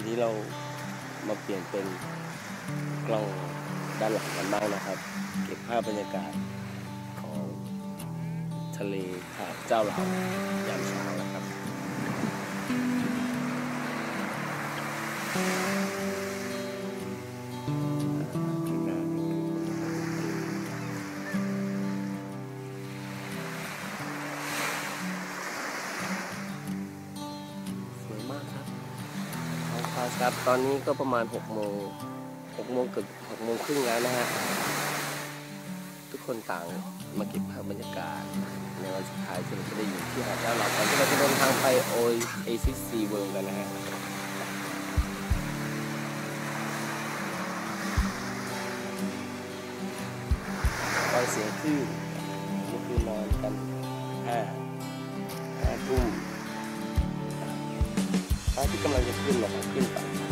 ทีนี้เรามาเปลี่ยนเป็นกล้องด้านหลังกันบ้างนะครับ เก็บภาพบรรยากาศของทะเลหาดเจ้าหลาวยามเช้านะครับส ครับ ตอนนี้ก็ประมาณ6โมง6โมงเกือบ6โมงครึ่งแล้วนะฮะ ทุกคนต่างมาเก็บภาพบรรยากาศ ในวันสุดท้ายที่เราจะได้อยู่ที่หาดเจ้าหลาก่อนที่เราจะเดินทางไปโอเอซิสซีเวิลด์กันนะฮะฟังเสียงคลื่นเมื่อคืนนอนกันห้า ห้าทุ่มพ